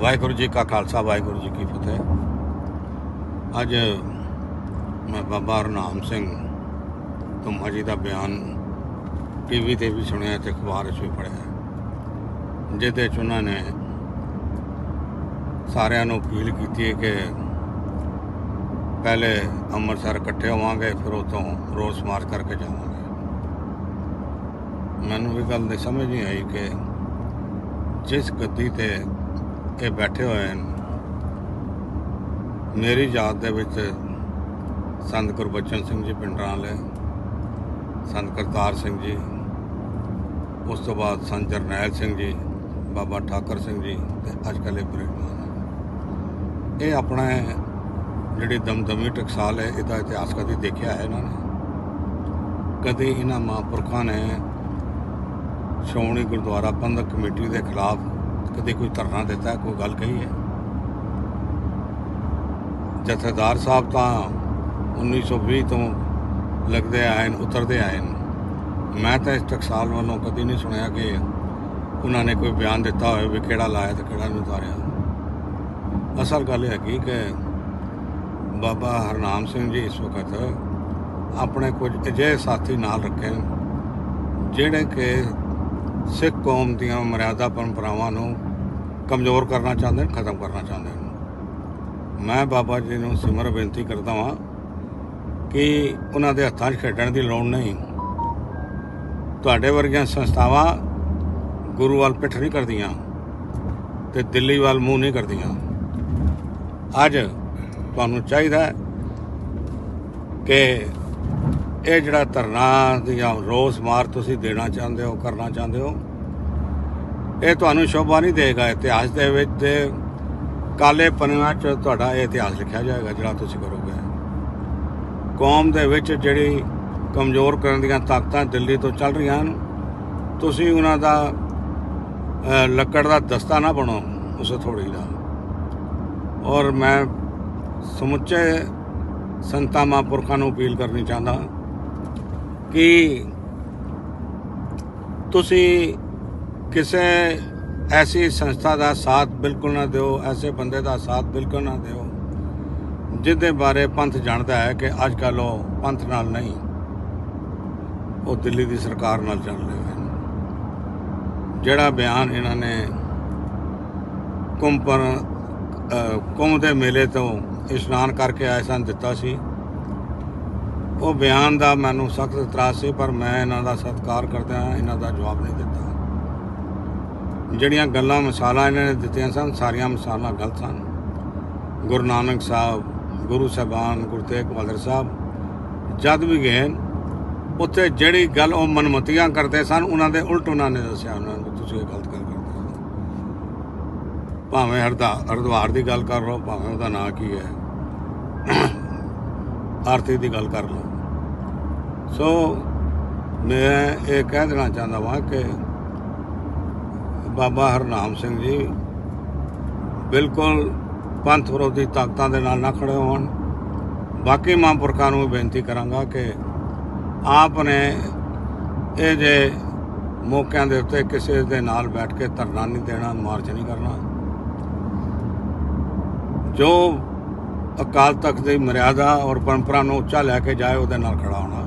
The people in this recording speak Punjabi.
ਵਾਹਿਗੁਰੂ ਜੀ ਕਾ ਖਾਲਸਾ, ਵਾਹਿਗੁਰੂ ਜੀ ਕੀ ਫਤਿਹ। ਅੱਜ ਮੈਂ ਬਾਬਾ ਹਰਨਾਮ ਸਿੰਘ ਤੁਮਾ ਜੀ ਦਾ ਬਿਆਨ ਟੀਵੀ ਤੇ ਵੀ ਸੁਣਿਆ ਤੇ ਅਖਬਾਰ 'ਚ ਵੀ ਪੜ੍ਹਿਆ। ਜਿਹਦੇ 'ਚ ਉਹਨਾਂ ਨੇ ਸਾਰਿਆਂ ਨੂੰ ਅਪੀਲ ਕੀਤੀ ਹੈ ਕਿ ਪਹਿਲੇ ਅੰਮ੍ਰਿਤਸਰ ਇਕੱਠੇ ਹੋਵਾਂਗੇ, ਫਿਰ ਉਤੋਂ ਰੋਸ ਮਾਰਚ ਕਰਕੇ ਜਾਵਾਂਗੇ। ਮੈਨੂੰ ਵੀ ਗੱਲ ਦੀ ਸਮਝ ਨਹੀਂ ਆਈ ਕਿ ਜਿਸ ਗੱਦੀ ਤੇ ਇਹ ਬੈਠੇ ਹੋਏ ਹਨ। ਮੇਰੀ ਯਾਦ ਦੇ ਵਿੱਚ ਸੰਤ ਗੁਰਬਚਨ ਸਿੰਘ ਜੀ ਪਿੰਡਰਾਂ ਵਾਲੇ ਸੰਤ ਕਰਤਾਰ ਸਿੰਘ ਜੀ, ਉਸ ਤੋਂ ਬਾਅਦ ਸੰਤ ਜਰਨੈਲ ਸਿੰਘ ਜੀ, ਬਾਬਾ ਠਾਕਰ ਸਿੰਘ ਜੀ ਤੇ ਅੱਜ ਕੱਲ੍ਹ ਇਹ ਬ੍ਰਿਹਮਾ ਇਹ ਆਪਣਾ ਜਿਹੜੀ ਦਮਦਮੀ ਟਕਸਾਲ ਹੈ, ਇਹਦਾ ਇਤਿਹਾਸ ਕਦੀ ਦੇਖਿਆ ਹੈ ਇਹਨਾਂ ਨੇ? ਕਦੇ ਇਹਨਾਂ ਮਹਾਂਪੁਰਖਾਂ ਨੇ ਸ਼੍ਰੋਮਣੀ ਗੁਰਦੁਆਰਾ ਪ੍ਰਬੰਧਕ ਕਮੇਟੀ ਦੇ ਖਿਲਾਫ ਕਦੇ ਕੋਈ ਧਰਨਾ ਦਿੱਤਾ, ਕੋਈ ਗੱਲ ਕਹੀ ਹੈ? ਜਥੇਦਾਰ ਸਾਹਿਬ ਤਾਂ 1920 ਤੋਂ ਲੱਗਦੇ ਆਏ ਨੇ, ਉਤਰਦੇ ਆਏ ਨੇ। ਮੈਂ ਤਾਂ ਇਸ ਟਕਸਾਲ ਵੱਲੋਂ ਕਦੀ ਨਹੀਂ ਸੁਣਿਆ ਕਿ ਉਹਨਾਂ ਨੇ ਕੋਈ ਬਿਆਨ ਦਿੱਤਾ ਹੋਵੇ ਵੀ ਕਿਹੜਾ ਲਾਇਆ ਤੇ ਕਿਹੜਾ ਨਹੀਂ ਉਤਾਰਿਆ। ਅਸਲ ਗੱਲ ਇਹ ਹੈਗੀ ਕਿ ਬਾਬਾ ਹਰਨਾਮ ਸਿੰਘ ਜੀ ਇਸ ਵਕਤ ਆਪਣੇ ਕੁਝ ਅਜਿਹੇ ਸਾਥੀ ਨਾਲ ਰੱਖੇ ਜਿਹੜੇ ਕਿ ਸਿੱਖ ਕੌਮ ਦੀਆਂ ਮਰਿਆਦਾ ਪਰੰਪਰਾਵਾਂ ਨੂੰ ਕਮਜ਼ੋਰ ਕਰਨਾ ਚਾਹੁੰਦੇ ਨੇ, ਖਤਮ ਕਰਨਾ ਚਾਹੁੰਦੇ ਨੇ। ਮੈਂ ਬਾਬਾ ਜੀ ਨੂੰ ਸਿਮਰ ਬੇਨਤੀ ਕਰਦਾ ਹਾਂ ਕਿ ਉਹਨਾਂ ਦੇ ਹੱਥਾਂ 'ਚ ਖੇਡਣ ਦੀ ਲੋੜ ਨਹੀਂ। ਤੁਹਾਡੇ ਵਰਗੀਆਂ ਸੰਸਥਾਵਾਂ ਗੁਰੂ ਵੱਲ ਪਿੱਠ ਨਹੀਂ ਕਰਦੀਆਂ ਤੇ ਦਿੱਲੀ ਵੱਲ ਮੂੰਹ ਨਹੀਂ ਕਰਦੀਆਂ। ਅੱਜ ਤੁਹਾਨੂੰ ਚਾਹੀਦਾ ਕਿ ਇਹ ਜਿਹੜਾ ਧਰਨਾ ਜਾਂ ਰੋਸ ਮਾਰ ਤੁਸੀਂ ਦੇਣਾ ਚਾਹੁੰਦੇ ਹੋ, ਕਰਨਾ ਚਾਹੁੰਦੇ ਹੋ ਇਹ ਤੁਹਾਨੂੰ ਸ਼ੋਭਾ ਨਹੀਂ ਦੇਗਾ ਇਤਿਹਾਸ ਦੇ ਵਿੱਚ ਤੇ ਕਾਲੇ ਪੰਨਿਆਂ 'ਚ ਤੁਹਾਡਾ ਇਹ ਇਤਿਹਾਸ ਲਿਖਿਆ ਜਾਏਗਾ ਜਿਹੜਾ ਤੁਸੀਂ ਕਰੋਗੇ। ਕੌਮ ਦੇ ਵਿੱਚ ਜਿਹੜੀ ਕਮਜ਼ੋਰ ਕਰਨ ਦੀਆਂ ਤਾਕਤਾਂ ਦਿੱਲੀ ਤੋਂ ਚੱਲ ਰਹੀਆਂ ਹਨ, ਤੁਸੀਂ ਉਹਨਾਂ ਦਾ ਲੱਕੜ ਦਾ ਦਸਤਾ ਨਾ ਬਣੋ ਉਸ ਥੋੜੀ ਦਾ। ਔਰ ਮੈਂ ਸਮੁੱਚੇ ਸੰਤਾਂ ਮਹਾਂਪੁਰਖਾਂ ਨੂੰ ਅਪੀਲ ਕਰਨੀ ਚਾਹੁੰਦਾ ਕਿ ਤੁਸੀਂ ਕਿਸੇ ਐਸੀ ਸੰਸਥਾ ਦਾ ਸਾਥ ਬਿਲਕੁਲ ਨਾ ਦਿਓ, ਐਸੇ ਬੰਦੇ ਦਾ ਸਾਥ ਬਿਲਕੁਲ ਨਾ ਦਿਓ, ਜਿਹਦੇ ਬਾਰੇ ਪੰਥ ਜਾਣਦਾ ਹੈ ਕਿ ਅੱਜ ਕੱਲ੍ਹ ਉਹ ਪੰਥ ਨਾਲ ਨਹੀਂ, ਉਹ ਦਿੱਲੀ ਦੀ ਸਰਕਾਰ ਨਾਲ ਚੱਲ ਰਹੇ ਹਨ। ਜਿਹੜਾ ਬਿਆਨ ਇਹਨਾਂ ਨੇ ਕੁੰਪਰ ਕੁੰਭ ਦੇ ਮੇਲੇ ਤੋਂ ਇਸ਼ਨਾਨ ਕਰਕੇ ਆਏ ਸਨ, ਦਿੱਤਾ ਸੀ। ਉਹ ਬਿਆਨ ਦਾ ਮੈਨੂੰ ਸਖਤ ਇਤਰਾਜ਼ ਸੀ, ਪਰ ਮੈਂ ਇਹਨਾਂ ਦਾ ਸਤਿਕਾਰ ਕਰਦਾ ਇਹਨਾਂ ਦਾ ਜਵਾਬ ਨਹੀਂ ਦਿੱਤਾ। ਜਿਹੜੀਆਂ ਗੱਲਾਂ, ਮਿਸਾਲਾਂ ਇਹਨਾਂ ਨੇ ਦਿੱਤੀਆਂ ਸਨ, ਸਾਰੀਆਂ ਮਿਸਾਲਾਂ ਗਲਤ ਸਨ। ਗੁਰੂ ਨਾਨਕ ਸਾਹਿਬ, ਗੁਰੂ ਸਾਹਿਬਾਨ, ਗੁਰੂ ਤੇਗ ਬਹਾਦਰ ਸਾਹਿਬ, ਜਦ ਵੀ ਗਏ, ਉੱਥੇ ਜਿਹੜੀ ਗੱਲ ਉਹ ਮਨਮਤੀਆਂ ਕਰਦੇ ਸਨ, ਉਹਨਾਂ ਦੇ ਉਲਟ ਉਹਨਾਂ ਨੇ ਦੱਸਿਆ, ਉਹਨਾਂ ਨੂੰ ਤੁਸੀਂ ਇਹ ਗਲਤ ਗੱਲ ਕਰਦੇ ਹੋ। ਭਾਵੇਂ ਹਰਦਾ, ਹਰਦੁਆਰ ਦੀ ਗੱਲ ਕਰ ਲਓ, ਭਾਵੇਂ ਉਹਦਾ ਨਾਂ ਕੀ ਹੈ, ਆਰਤੀ ਦੀ ਗੱਲ ਕਰ ਲਓ। ਸੋ ਮੈਂ ਇਹ ਕਹਿ ਦੇਣਾ ਚਾਹੁੰਦਾ ਵਾਂ ਕਿ ਬਾਬਾ ਹਰਨਾਮ ਸਿੰਘ ਜੀ ਬਿਲਕੁਲ ਪੰਥ ਵਿਰੋਧੀ ਤਾਕਤਾਂ ਦੇ ਨਾਲ ਨਾ ਖੜੇ ਹੋਣ। ਬਾਕੀ ਮਹਾਂਪੁਰਖਾਂ ਨੂੰ ਬੇਨਤੀ ਕਰਾਂਗਾ ਕਿ ਆਪ ਨੇ ਇਹ ਜੇ ਮੌਕਿਆਂ ਦੇ ਉੱਤੇ ਕਿਸੇ ਦੇ ਨਾਲ ਬੈਠ ਕੇ ਧਰਨਾ ਨਹੀਂ ਦੇਣਾ, ਮਾਰਚ ਨਹੀਂ ਕਰਨਾ। ਜੋ ਅਕਾਲ ਤਖਤ ਦੀ ਮਰਿਆਦਾ ਔਰ ਪਰੰਪਰਾ ਨੂੰ ਉੱਚਾ ਲੈ ਕੇ ਜਾਏ, ਉਹਦੇ ਨਾਲ ਖੜਾ ਹੋਣਾ।